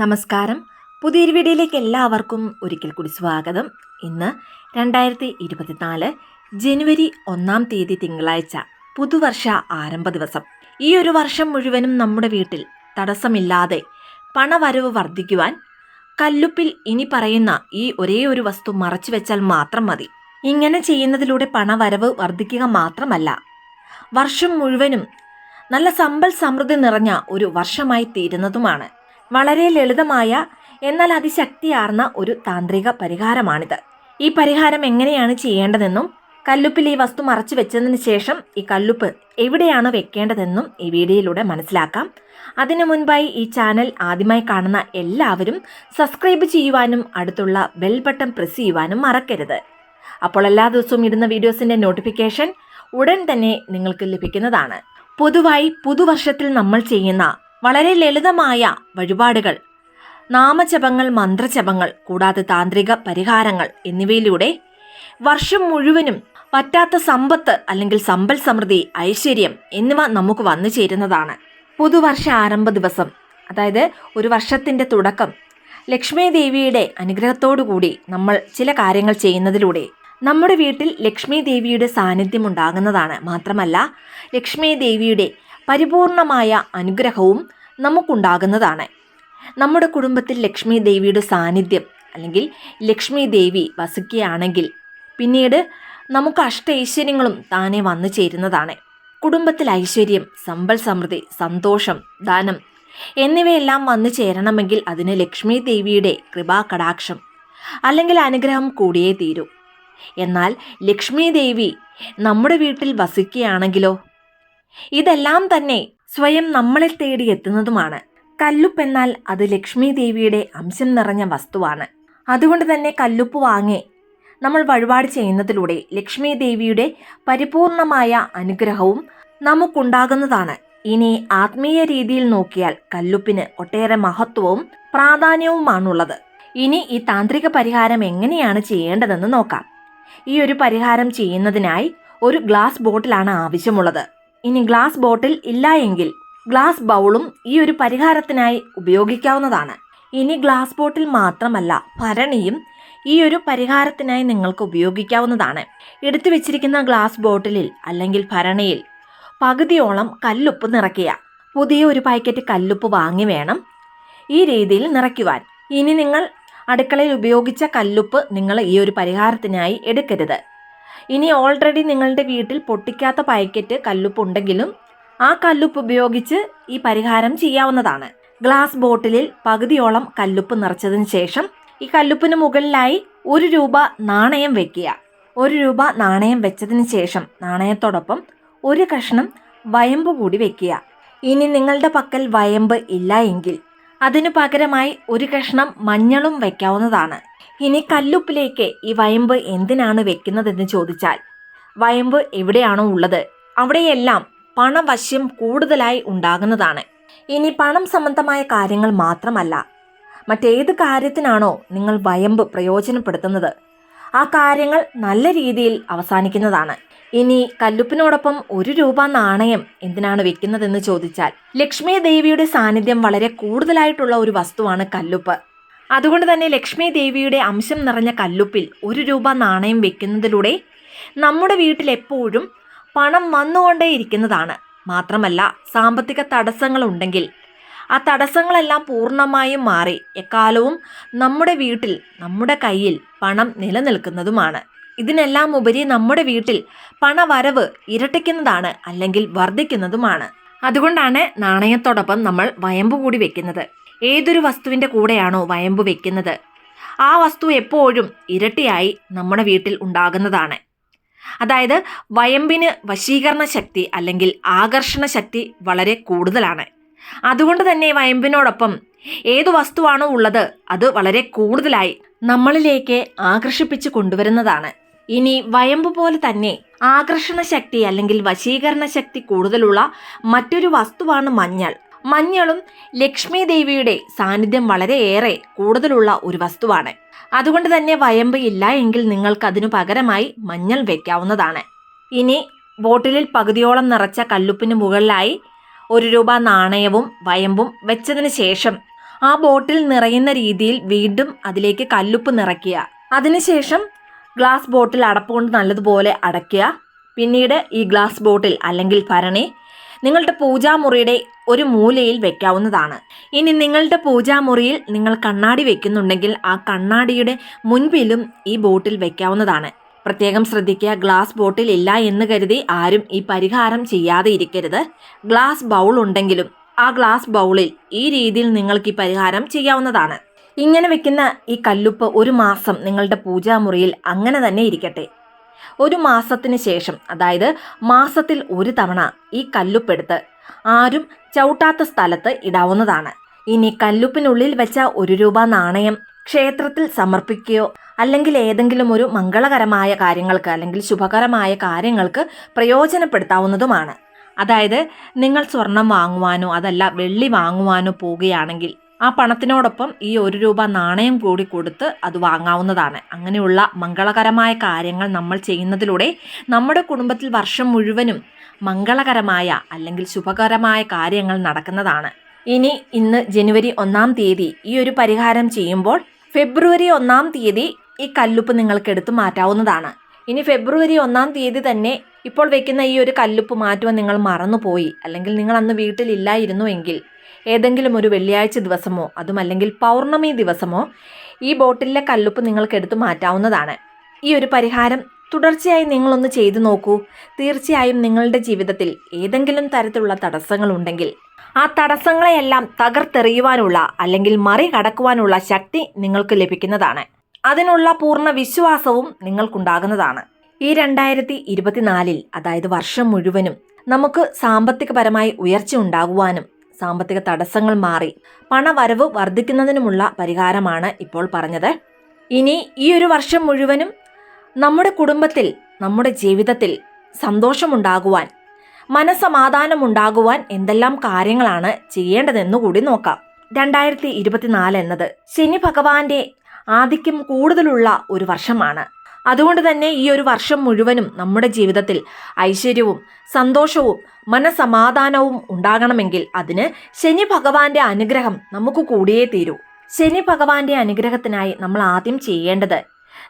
നമസ്കാരം. പുതിയൊരു വീഡിയോയിലേക്ക് എല്ലാവർക്കും ഒരിക്കൽ കൂടി സ്വാഗതം. ഇന്ന് രണ്ടായിരത്തി ഇരുപത്തിനാല് ജനുവരി ഒന്നാം തീയതി തിങ്കളാഴ്ച പുതുവർഷ ആരംഭ ദിവസം. ഈ ഒരു വർഷം മുഴുവനും നമ്മുടെ വീട്ടിൽ തടസ്സമില്ലാതെ പണവരവ് വർദ്ധിക്കുവാൻ കല്ലുപ്പിൽ ഇനി പറയുന്ന ഈ ഒരേ ഒരു വസ്തു മറച്ചു വെച്ചാൽ മാത്രം മതി. ഇങ്ങനെ ചെയ്യുന്നതിലൂടെ പണവരവ് വർദ്ധിക്കുക മാത്രമല്ല വർഷം മുഴുവനും നല്ല സമ്പൽ സമൃദ്ധി നിറഞ്ഞ ഒരു വർഷമായി തീരുന്നതുമാണ്. വളരെ ലളിതമായ എന്നാൽ അതിശക്തിയാർന്ന ഒരു താന്ത്രിക പരിഹാരമാണിത്. ഈ പരിഹാരം എങ്ങനെയാണ് ചെയ്യേണ്ടതെന്നും കല്ലുപ്പിൽ ഈ വസ്തു മറച്ചു വെച്ചതിന് ശേഷം ഈ കല്ലുപ്പ് എവിടെയാണ് വെക്കേണ്ടതെന്നും ഈ വീഡിയോയിലൂടെ മനസ്സിലാക്കാം. അതിനു മുൻപായി ഈ ചാനൽ ആദ്യമായി കാണുന്ന എല്ലാവരും സബ്സ്ക്രൈബ് ചെയ്യുവാനും അടുത്തുള്ള ബെൽ ബട്ടൺ പ്രസ് ചെയ്യുവാനും മറക്കരുത്. അപ്പോൾ എല്ലാ ദിവസവും ഇടുന്ന വീഡിയോസിന്റെ നോട്ടിഫിക്കേഷൻ ഉടൻ തന്നെ നിങ്ങൾക്ക് ലഭിക്കുന്നതാണ്. പൊതുവായി പുതുവർഷത്തിൽ നമ്മൾ ചെയ്യുന്ന വളരെ ലളിതമായ വഴിപാടുകൾ. നാമജപങ്ങൾ മന്ത്രജപങ്ങൾ കൂടാതെ താന്ത്രിക പരിഹാരങ്ങൾ എന്നിവയിലൂടെ വർഷം മുഴുവനും പറ്റാത്ത സമ്പത്ത് അല്ലെങ്കിൽ സമ്പൽ സമൃദ്ധി ഐശ്വര്യം എന്നിവ നമുക്ക് വന്നു ചേരുന്നതാണ്. പുതുവർഷ ആരംഭ ദിവസം അതായത് ഒരു വർഷത്തിന്റെ തുടക്കം. ലക്ഷ്മി ദേവിയുടെ അനുഗ്രഹത്തോടു കൂടി നമ്മൾ ചില കാര്യങ്ങൾ ചെയ്യുന്നതിലൂടെ നമ്മുടെ വീട്ടിൽ ലക്ഷ്മി ദേവിയുടെ സാന്നിധ്യം ഉണ്ടാകുന്നതാണ്. മാത്രമല്ല ലക്ഷ്മി ദേവിയുടെ പരിപൂർണമായ അനുഗ്രഹവും നമുക്കുണ്ടാകുന്നതാണ്. നമ്മുടെ കുടുംബത്തിൽ ലക്ഷ്മി ദേവിയുടെ സാന്നിധ്യം അല്ലെങ്കിൽ ലക്ഷ്മി ദേവി വസിക്കുകയാണെങ്കിൽ പിന്നീട് നമുക്ക് അഷ്ട അഷ്ടൈശ്വര്യങ്ങളും താനെ വന്നു ചേരുന്നതാണ്. കുടുംബത്തിൽ ഐശ്വര്യം സമ്പൽ സമൃദ്ധി സന്തോഷം ദാനം എന്നിവയെല്ലാം വന്നു ചേരണമെങ്കിൽ അതിന് ലക്ഷ്മി ദേവിയുടെ കൃപാകടാക്ഷം അല്ലെങ്കിൽ അനുഗ്രഹം കൂടിയേ തീരൂ. എന്നാൽ ലക്ഷ്മി ദേവി നമ്മുടെ വീട്ടിൽ വസിക്കുകയാണെങ്കിലോ ഇതെല്ലാം തന്നെ സ്വയം നമ്മളെ തേടി എത്തുന്നതുമാണ്. കല്ലുപ്പ് എന്നാൽ അത് ലക്ഷ്മി ദേവിയുടെ അംശം നിറഞ്ഞ വസ്തുവാണ്. അതുകൊണ്ട് തന്നെ കല്ലുപ്പ് വാങ്ങി നമ്മൾ വഴിപാട് ചെയ്യുന്നതിലൂടെ ലക്ഷ്മി ദേവിയുടെ പരിപൂർണമായ അനുഗ്രഹവും നമുക്കുണ്ടാകുന്നതാണ്. ഇനി ആത്മീയ രീതിയിൽ നോക്കിയാൽ കല്ലുപ്പിന് ഒട്ടേറെ മഹത്വവും പ്രാധാന്യവുമാണുള്ളത്. ഇനി ഈ താന്ത്രിക പരിഹാരം എങ്ങനെയാണ് ചെയ്യേണ്ടതെന്ന് നോക്കാം. ഈ ഒരു പരിഹാരം ചെയ്യുന്നതിനായി ഒരു ഗ്ലാസ് ബോട്ടിലാണ് ആവശ്യമുള്ളത്. ഇനി ഗ്ലാസ് ബോട്ടിൽ ഇല്ല എങ്കിൽ ഗ്ലാസ് ബൗളും ഈ ഒരു പരിഹാരത്തിനായി ഉപയോഗിക്കാവുന്നതാണ്. ഇനി ഗ്ലാസ് ബോട്ടിൽ മാത്രമല്ല ഭരണിയും ഈ ഒരു പരിഹാരത്തിനായി നിങ്ങൾക്ക് ഉപയോഗിക്കാവുന്നതാണ്. എടുത്തു വെച്ചിരിക്കുന്ന ഗ്ലാസ് ബോട്ടിലിൽ അല്ലെങ്കിൽ ഭരണിയിൽ പകുതിയോളം കല്ലുപ്പ് നിറയ്ക്കുക. പുതിയ ഒരു പാക്കറ്റ് കല്ലുപ്പ് വാങ്ങി വേണം ഈ രീതിയിൽ നിറയ്ക്കുവാൻ. ഇനി നിങ്ങൾ അടുക്കളയിൽ ഉപയോഗിച്ച കല്ലുപ്പ് നിങ്ങൾ ഈ ഒരു പരിഹാരത്തിനായി എടുക്കരുത്. ഇനി ഓൾറെഡി നിങ്ങളുടെ വീട്ടിൽ പൊട്ടിക്കാത്ത പാക്കറ്റ് കല്ലുപ്പ് ഉണ്ടെങ്കിലും ആ കല്ലുപ്പ് ഉപയോഗിച്ച് ഈ പരിഹാരം ചെയ്യാവുന്നതാണ്. ഗ്ലാസ് ബോട്ടിലിൽ പകുതിയോളം കല്ലുപ്പ് നിറച്ചതിന് ശേഷം ഈ കല്ലുപ്പിന് മുകളിലായി ഒരു രൂപ നാണയം വെക്കുക. ഒരു രൂപ നാണയം വെച്ചതിന് ശേഷം നാണയത്തോടൊപ്പം ഒരു കഷ്ണം വയമ്പ് കൂടി വെക്കുക. ഇനി നിങ്ങളുടെ പക്കൽ വയമ്പ് ഇല്ല എങ്കിൽ അതിനു പകരമായി ഒരു കഷ്ണം മഞ്ഞളും വെക്കാവുന്നതാണ്. ഇനി കല്ലുപ്പിലേക്ക് ഈ വയമ്പ് എന്തിനാണ് വെക്കുന്നതെന്ന് ചോദിച്ചാൽ വയമ്പ് എവിടെയാണോ ഉള്ളത് അവിടെയെല്ലാം പണവശ്യം കൂടുതലായി ഉണ്ടാകുന്നതാണ്. ഇനി പണം സംബന്ധമായ കാര്യങ്ങൾ മാത്രമല്ല മറ്റേത് കാര്യത്തിനാണോ നിങ്ങൾ വയമ്പ് പ്രയോജനപ്പെടുത്തുന്നത്? ആ കാര്യങ്ങൾ നല്ല രീതിയിൽ അവസാനിക്കുന്നതാണ്. ഇനി കല്ലുപ്പിനോടൊപ്പം ഒരു രൂപ നാണയം എന്തിനാണ് വെക്കുന്നതെന്ന് ചോദിച്ചാൽ ലക്ഷ്മി ദേവിയുടെ സാന്നിധ്യം വളരെ കൂടുതലായിട്ടുള്ള ഒരു വസ്തുവാണ് കല്ലുപ്പ്. അതുകൊണ്ട് തന്നെ ലക്ഷ്മി ദേവിയുടെ അംശം നിറഞ്ഞ കല്ലുപ്പിൽ ഒരു രൂപ നാണയം വെക്കുന്നതിലൂടെ നമ്മുടെ വീട്ടിൽ എപ്പോഴും പണം വന്നുകൊണ്ടേയിരിക്കുന്നതാണ്. മാത്രമല്ല സാമ്പത്തിക തടസ്സങ്ങളുണ്ടെങ്കിൽ ആ തടസ്സങ്ങളെല്ലാം പൂർണമായും മാറി എക്കാലവും നമ്മുടെ വീട്ടിൽ നമ്മുടെ കയ്യിൽ പണം നിലനിൽക്കുന്നതുമാണ്. ഇതിനെല്ലാം ഉപരി നമ്മുടെ വീട്ടിൽ പണവരവ് ഇരട്ടിക്കുന്നതാണ് അല്ലെങ്കിൽ വർദ്ധിക്കുന്നതുമാണ്. അതുകൊണ്ടാണ് നാണയത്തോടൊപ്പം നമ്മൾ വയമ്പ് കൂടി വെക്കുന്നത്. ഏതൊരു വസ്തുവിന്റെ കൂടെയാണോ വയമ്പ് വെക്കുന്നത്? ആ വസ്തു എപ്പോഴും ഇരട്ടിയായി നമ്മുടെ വീട്ടിൽ ഉണ്ടാകുന്നതാണ്. അതായത് വയമ്പിന് വശീകരണ ശക്തി അല്ലെങ്കിൽ ആകർഷണ ശക്തി വളരെ കൂടുതലാണ്. അതുകൊണ്ട് തന്നെ വയമ്പിനോടൊപ്പം ഏതു വസ്തുവാണോ ഉള്ളത് അത് വളരെ കൂടുതലായി നമ്മളിലേക്ക് ആകർഷിപ്പിച്ച് കൊണ്ടുവരുന്നതാണ്. ഇനി വയമ്പ് പോലെ തന്നെ ആകർഷണ ശക്തി അല്ലെങ്കിൽ വശീകരണ ശക്തി കൂടുതലുള്ള മറ്റൊരു വസ്തുവാണ് മഞ്ഞൾ. മഞ്ഞളും ലക്ഷ്മി ദേവിയുടെ സാന്നിധ്യം വളരെയേറെ കൂടുതലുള്ള ഒരു വസ്തുവാണ്. അതുകൊണ്ട് തന്നെ വയമ്പ് ഇല്ല എങ്കിൽ നിങ്ങൾക്ക് അതിനു പകരമായി മഞ്ഞൾ വെക്കാവുന്നതാണ്. ഇനി ബോട്ടിലിൽ പകുതിയോളം നിറച്ച കല്ലുപ്പിന് മുകളിലായി ഒരു രൂപ നാണയവും വയമ്പും വെച്ചതിന് ശേഷം ആ ബോട്ടിൽ നിറയുന്ന രീതിയിൽ വീണ്ടും അതിലേക്ക് കല്ലുപ്പ് നിറയ്ക്കുക. അതിനുശേഷം ഗ്ലാസ് ബോട്ടിൽ അടപ്പ് കൊണ്ട് നല്ലതുപോലെ അടയ്ക്കുക. പിന്നീട് ഈ ഗ്ലാസ് ബോട്ടിൽ അല്ലെങ്കിൽ ഭരണി നിങ്ങളുടെ പൂജാമുറിയുടെ ഒരു മൂലയിൽ വെക്കാവുന്നതാണ്. ഇനി നിങ്ങളുടെ പൂജാമുറിയിൽ നിങ്ങൾ കണ്ണാടി വെക്കുന്നുണ്ടെങ്കിൽ ആ കണ്ണാടിയുടെ മുൻപിലും ഈ ബോട്ടിൽ വെക്കാവുന്നതാണ്. പ്രത്യേകം ശ്രദ്ധിക്കുക ഗ്ലാസ് ബോട്ടിൽ ഇല്ല എന്ന് കരുതി ആരും ഈ പരിഹാരം ചെയ്യാതെ ഇരിക്കരുത്. ഗ്ലാസ് ബൗൾ ഉണ്ടെങ്കിലും ആ ഗ്ലാസ് ബൗളിൽ ഈ രീതിയിൽ നിങ്ങൾക്ക് ഈ പരിഹാരം ചെയ്യാവുന്നതാണ്. ഇങ്ങനെ വെക്കുന്ന ഈ കല്ലുപ്പ് ഒരു മാസം നിങ്ങളുടെ പൂജാമുറിയിൽ അങ്ങനെ തന്നെ ഇരിക്കട്ടെ. ഒരു മാസത്തിന് ശേഷം അതായത് മാസത്തിൽ ഒരു തവണ ഈ കല്ലുപ്പെടുത്ത് ആരും ചവിട്ടാത്ത സ്ഥലത്ത് ഇടാവുന്നതാണ്. ഇനി കല്ലുപ്പിനുള്ളിൽ വെച്ച ഒരു രൂപ നാണയം ക്ഷേത്രത്തിൽ സമർപ്പിക്കുകയോ അല്ലെങ്കിൽ ഏതെങ്കിലും ഒരു മംഗളകരമായ കാര്യങ്ങൾക്ക് അല്ലെങ്കിൽ ശുഭകരമായ കാര്യങ്ങൾക്ക് പ്രയോജനപ്പെടുത്താവുന്നതുമാണ്. അതായത് നിങ്ങൾ സ്വർണം വാങ്ങുവാനോ അതല്ല വെള്ളി വാങ്ങുവാനോ പോവുകയാണെങ്കിൽ ആ പണത്തിനോടൊപ്പം ഈ ഒരു രൂപ നാണയം കൂടി കൊടുത്ത് അത് വാങ്ങാവുന്നതാണ്. അങ്ങനെയുള്ള മംഗളകരമായ കാര്യങ്ങൾ നമ്മൾ ചെയ്യുന്നതിലൂടെ നമ്മുടെ കുടുംബത്തിൽ വർഷം മുഴുവനും മംഗളകരമായ അല്ലെങ്കിൽ ശുഭകരമായ കാര്യങ്ങൾ നടക്കുന്നതാണ്. ഇനി ഇന്ന് ജനുവരി ഒന്നാം തീയതി ഈ ഒരു പരിഹാരം ചെയ്യുമ്പോൾ ഫെബ്രുവരി ഒന്നാം തീയതി ഈ കല്ലുപ്പ് നിങ്ങൾക്ക് എടുത്തു മാറ്റാവുന്നതാണ്. ഇനി ഫെബ്രുവരി ഒന്നാം തീയതി തന്നെ ഇപ്പോൾ വെക്കുന്ന ഈ ഒരു കല്ലുപ്പ് മാറ്റുവാൻ നിങ്ങൾ മറന്നുപോയി. അല്ലെങ്കിൽ നിങ്ങൾ അന്ന് വീട്ടിലില്ലായിരുന്നു എങ്കിൽ ഏതെങ്കിലും ഒരു വെള്ളിയാഴ്ച ദിവസമോ അതുമല്ലെങ്കിൽ പൗർണമി ദിവസമോ ഈ ബോട്ടിലെ കല്ലുപ്പ് നിങ്ങൾക്ക് എടുത്തു മാറ്റാവുന്നതാണ്. ഈ ഒരു പരിഹാരം തുടർച്ചയായി നിങ്ങളൊന്ന് ചെയ്തു നോക്കൂ. തീർച്ചയായും നിങ്ങളുടെ ജീവിതത്തിൽ ഏതെങ്കിലും തരത്തിലുള്ള തടസ്സങ്ങളുണ്ടെങ്കിൽ ആ തടസ്സങ്ങളെയെല്ലാം തകർത്തെറിയുവാനുള്ള അല്ലെങ്കിൽ മറികടക്കുവാനുള്ള ശക്തി നിങ്ങൾക്ക് ലഭിക്കുന്നതാണ്. അതിനുള്ള പൂർണ വിശ്വാസവും നിങ്ങൾക്കുണ്ടാകുന്നതാണ്. ഈ രണ്ടായിരത്തി ഇരുപത്തിനാലിൽ അതായത് വർഷം മുഴുവനും നമുക്ക് സാമ്പത്തികപരമായി ഉയർച്ച ഉണ്ടാകുവാനും സാമ്പത്തിക തടസ്സങ്ങൾ മാറി. പണവരവ് വർദ്ധിക്കുന്നതിനുമുള്ള പരിഹാരമാണ് ഇപ്പോൾ പറഞ്ഞത്. ഇനി ഈ ഒരു വർഷം മുഴുവനും നമ്മുടെ കുടുംബത്തിൽ നമ്മുടെ ജീവിതത്തിൽ സന്തോഷമുണ്ടാകുവാൻ മനസമാധാനമുണ്ടാകുവാൻ എന്തെല്ലാം കാര്യങ്ങളാണ് ചെയ്യേണ്ടതെന്നുകൂടി നോക്കാം. രണ്ടായിരത്തി ഇരുപത്തിനാല് എന്നത് ശനി ഭഗവാന്റെ ആധിക്യം കൂടുതലുള്ള ഒരു വർഷമാണ്. അതുകൊണ്ട് തന്നെ ഈ ഒരു വർഷം മുഴുവനും നമ്മുടെ ജീവിതത്തിൽ ഐശ്വര്യവും സന്തോഷവും മനസമാധാനവും ഉണ്ടാകണമെങ്കിൽ അതിന് ശനി ഭഗവാന്റെ അനുഗ്രഹം നമുക്ക് കൂടിയേ തീരൂ. ശനി ഭഗവാന്റെ അനുഗ്രഹത്തിനായി നമ്മൾ ആദ്യം ചെയ്യേണ്ടത്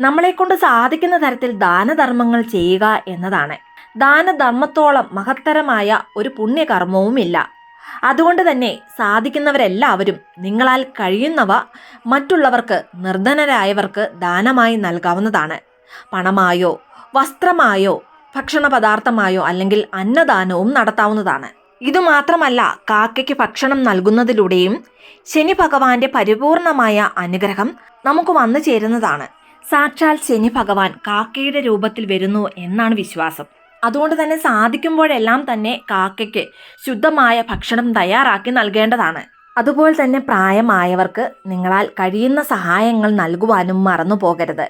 നമ്മളെക്കൊണ്ട് സാധിക്കുന്ന തരത്തിൽ ദാനധർമ്മങ്ങൾ ചെയ്യുക എന്നതാണ്. ദാനധർമ്മത്തോളം മഹത്തരമായ ഒരു പുണ്യകർമ്മവുമില്ല അതുകൊണ്ട് തന്നെ സാധിക്കുന്നവരെല്ലാവരും നിങ്ങളാൽ കഴിയുന്നവ മറ്റുള്ളവർക്ക് നിർധനരായവർക്ക് ദാനമായി നൽകാവുന്നതാണ്. പണമായോ വസ്ത്രമായോ ഭക്ഷണ പദാർത്ഥമായോ അല്ലെങ്കിൽ അന്നദാനവും നടത്താവുന്നതാണ്. ഇതുമാത്രമല്ല കാക്കയ്ക്ക് ഭക്ഷണം നൽകുന്നതിലൂടെയും ശനി ഭഗവാന്റെ പരിപൂർണമായ അനുഗ്രഹം നമുക്ക് വന്നു ചേരുന്നതാണ്. സാക്ഷാൽ ശനി ഭഗവാൻ കാക്കയുടെ രൂപത്തിൽ വരുന്നു എന്നാണ് വിശ്വാസം. അതുകൊണ്ട് തന്നെ സാധിക്കുമ്പോഴെല്ലാം തന്നെ കാക്കയ്ക്ക് ശുദ്ധമായ ഭക്ഷണം തയ്യാറാക്കി നൽകേണ്ടതാണ്. അതുപോലെ തന്നെ പ്രായമായവർക്ക് നിങ്ങളാൽ കഴിയുന്ന സഹായങ്ങൾ നൽകുവാനും മറന്നു പോകരുത്.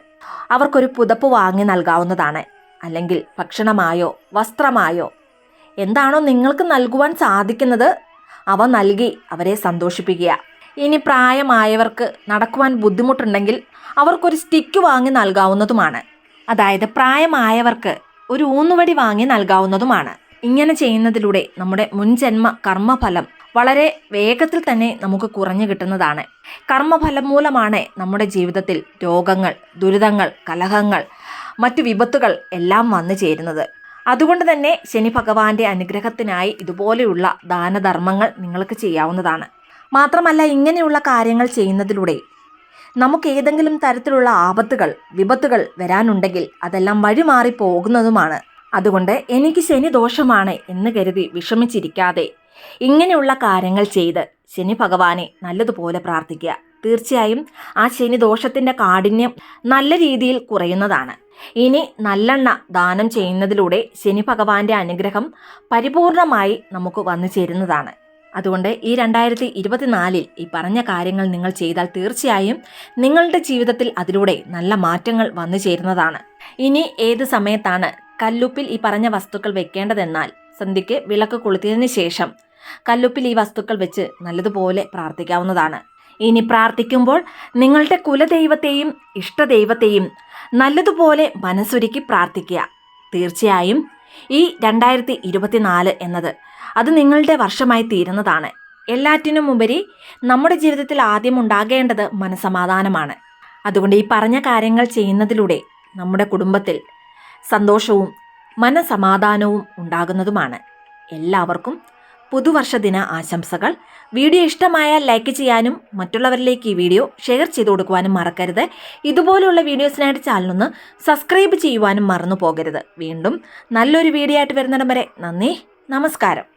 അവർക്കൊരു പുതപ്പ് വാങ്ങി നൽകാവുന്നതാണ്. അല്ലെങ്കിൽ ഭക്ഷണമായോ വസ്ത്രമായോ എന്താണോ നിങ്ങൾക്ക് നൽകുവാൻ സാധിക്കുന്നത് അവ നൽകി അവരെ സന്തോഷിപ്പിക്കുക. ഇനി പ്രായമായവർക്ക് നടക്കുവാൻ ബുദ്ധിമുട്ടുണ്ടെങ്കിൽ അവർക്കൊരു സ്റ്റിക്ക് വാങ്ങി നൽകാവുന്നതുമാണ്. അതായത് പ്രായമായവർക്ക് ഒരു ഊന്നുവടി വാങ്ങി നൽകാവുന്നതുമാണ്. ഇങ്ങനെ ചെയ്യുന്നതിലൂടെ നമ്മുടെ മുൻജന്മ കർമ്മഫലം വളരെ വേഗത്തിൽ തന്നെ നമുക്ക് കുറഞ്ഞു കിട്ടുന്നതാണ്. കർമ്മഫലം മൂലമാണ് നമ്മുടെ ജീവിതത്തിൽ രോഗങ്ങൾ ദുരിതങ്ങൾ കലഹങ്ങൾ മറ്റു വിപത്തുകൾ എല്ലാം വന്നു ചേരുന്നത്. അതുകൊണ്ട് തന്നെ ശനി ഭഗവാന്റെ അനുഗ്രഹത്തിനായി ഇതുപോലെയുള്ള ദാനധർമ്മങ്ങൾ നിങ്ങൾക്ക് ചെയ്യാവുന്നതാണ്. മാത്രമല്ല ഇങ്ങനെയുള്ള കാര്യങ്ങൾ ചെയ്യുന്നതിലൂടെ നമുക്ക് ഏതെങ്കിലും തരത്തിലുള്ള ആപത്തുകൾ വിപത്തുകൾ വരാനുണ്ടെങ്കിൽ അതെല്ലാം വഴിമാറി പോകുന്നതുമാണ്. അതുകൊണ്ട് എനിക്ക് ശനി ദോഷമാണ് എന്ന് കരുതി വിഷമിച്ചിരിക്കാതെ ഇങ്ങനെയുള്ള കാര്യങ്ങൾ ചെയ്ത് ശനി ഭഗവാനെ നല്ലതുപോലെ പ്രാർത്ഥിക്കുക. തീർച്ചയായും ആ ശനി ദോഷത്തിന്റെ കാഠിന്യം നല്ല രീതിയിൽ കുറയുന്നതാണ്. ഇനി നല്ലെണ്ണ ദാനം ചെയ്യുന്നതിലൂടെ ശനി ഭഗവാന്റെ അനുഗ്രഹം പരിപൂർണമായി നമുക്ക് വന്നു ചേരുന്നതാണ്. അതുകൊണ്ട് ഈ രണ്ടായിരത്തി ഇരുപത്തിനാലിൽ ഈ പറഞ്ഞ കാര്യങ്ങൾ നിങ്ങൾ ചെയ്താൽ തീർച്ചയായും നിങ്ങളുടെ ജീവിതത്തിൽ അതിലൂടെ നല്ല മാറ്റങ്ങൾ വന്നു ചേരുന്നതാണ്. ഇനി ഏത് സമയത്താണ് കല്ലുപ്പിൽ ഈ പറഞ്ഞ വസ്തുക്കൾ വെക്കേണ്ടതെന്നാൽ സന്ധ്യയ്ക്ക് വിളക്ക് കൊളുത്തിയതിനു ശേഷം കല്ലുപ്പിൽ ഈ വസ്തുക്കൾ വെച്ച് നല്ലതുപോലെ പ്രാർത്ഥിക്കാവുന്നതാണ്. ഇനി പ്രാർത്ഥിക്കുമ്പോൾ നിങ്ങളുടെ കുലദൈവത്തെയും ഇഷ്ടദൈവത്തെയും നല്ലതുപോലെ മനസ്സൊരുക്കി പ്രാർത്ഥിക്കുക. തീർച്ചയായും ഈ രണ്ടായിരത്തി ഇരുപത്തിനാല് എന്നത് അത് നിങ്ങളുടെ വർഷമായി തീരുന്നതാണ്. എല്ലാറ്റിനും ഉപരി നമ്മുടെ ജീവിതത്തിൽ ആദ്യം ഉണ്ടാകേണ്ടത് മനസമാധാനമാണ് അതുകൊണ്ട് ഈ പറഞ്ഞ കാര്യങ്ങൾ ചെയ്യുന്നതിലൂടെ നമ്മുടെ കുടുംബത്തിൽ സന്തോഷവും മനസമാധാനവും ഉണ്ടാകുന്നതുമാണ്. എല്ലാവർക്കും പുതുവർഷ ദിന ആശംസകൾ. വീഡിയോ ഇഷ്ടമായാൽ ലൈക്ക് ചെയ്യാനും മറ്റുള്ളവരിലേക്ക് ഈ വീഡിയോ ഷെയർ ചെയ്തു കൊടുക്കുവാനും മറക്കരുത്. ഇതുപോലുള്ള വീഡിയോസിനായിട്ട് ചാനലൊന്ന് സബ്സ്ക്രൈബ് ചെയ്യുവാനും മറന്നു പോകരുത് വീണ്ടും നല്ലൊരു വീഡിയോ ആയിട്ട് വരുന്നിടം വരെ നന്ദി നമസ്കാരം.